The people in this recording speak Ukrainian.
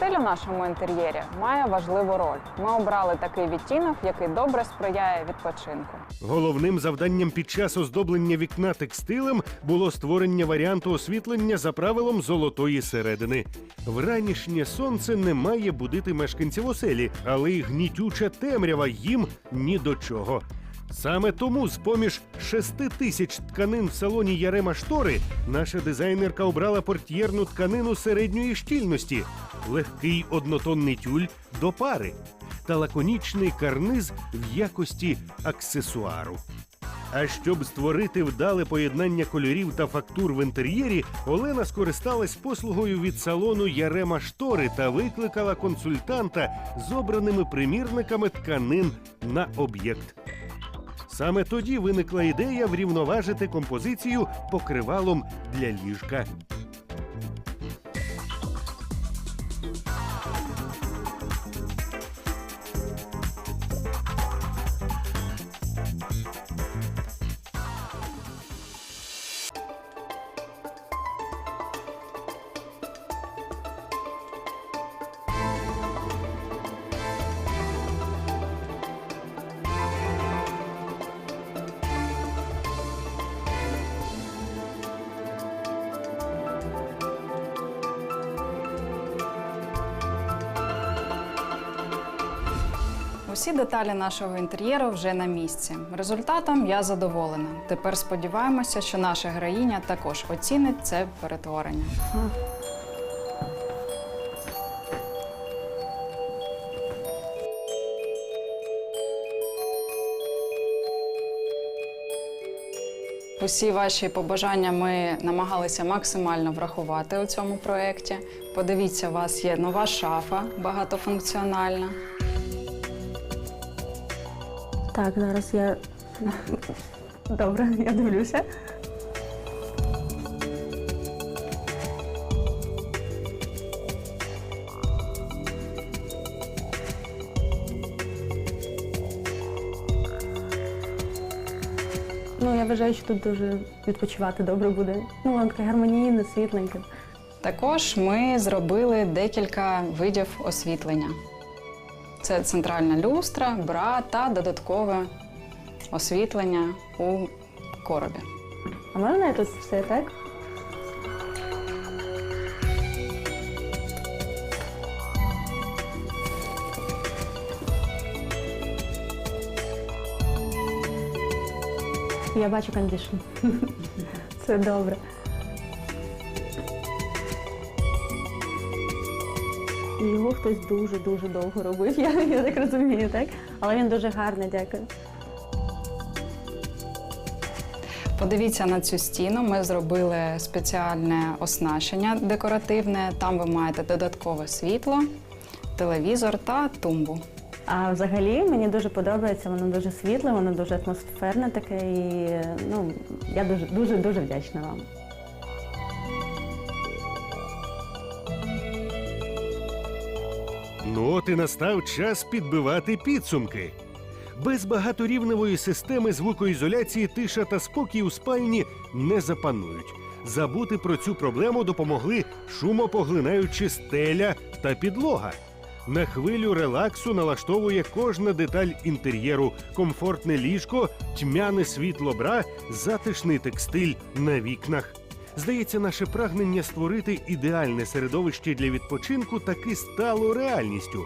Пастель у нашому інтер'єрі має важливу роль. Ми обрали такий відтінок, який добре сприяє відпочинку. Головним завданням під час оздоблення вікна текстилем було створення варіанту освітлення за правилом золотої середини. Вранішнє сонце не має будити мешканців оселі, але й гнітюча темрява їм ні до чого. Саме тому, з поміж шести тисяч тканин в салоні Ярема Штори, наша дизайнерка обрала портьєрну тканину середньої щільності, легкий однотонний тюль до пари та лаконічний карниз в якості аксесуару. А щоб створити вдале поєднання кольорів та фактур в інтер'єрі, Олена скористалась послугою від салону Ярема Штори та викликала консультанта з обраними примірниками тканин на об'єкт. Саме тоді виникла ідея врівноважити композицію покривалом для ліжка. Усі деталі нашого інтер'єру вже на місці. Результатом я задоволена. Тепер сподіваємося, що наша героїня також оцінить це перетворення. Усі ваші побажання ми намагалися максимально врахувати у цьому проєкті. Подивіться, у вас є нова шафа багатофункціональна. Так, зараз я. Добре, я дивлюся. Ну, я вважаю, що тут дуже відпочивати добре буде. Ну, таке гармонійне, світленьке. Також ми зробили декілька видів освітлення. Це центральна люстра, бра та додаткове освітлення у коробі. А можна я тут все так? Я бачу кондишн. Це добре. І Його хтось дуже-дуже довго робив, я, я так розумію, так? Але він дуже гарний, дякую. Подивіться на цю стіну. Ми зробили спеціальне оснащення декоративне. Там ви маєте додаткове світло, телевізор та тумбу. А взагалі мені дуже подобається, воно дуже світле, воно дуже атмосферне таке. І ну, я дуже дуже дуже вдячна вам. Ну от і настав час підбивати підсумки. Без багаторівневої системи звукоізоляції тиша та спокій у спальні не запанують. Забути про цю проблему допомогли шумопоглинаючі стеля та підлога. На хвилю релаксу налаштовує кожна деталь інтер'єру, комфортне ліжко, тьмяне світло бра, затишний текстиль на вікнах. Здається, наше прагнення створити ідеальне середовище для відпочинку таки стало реальністю.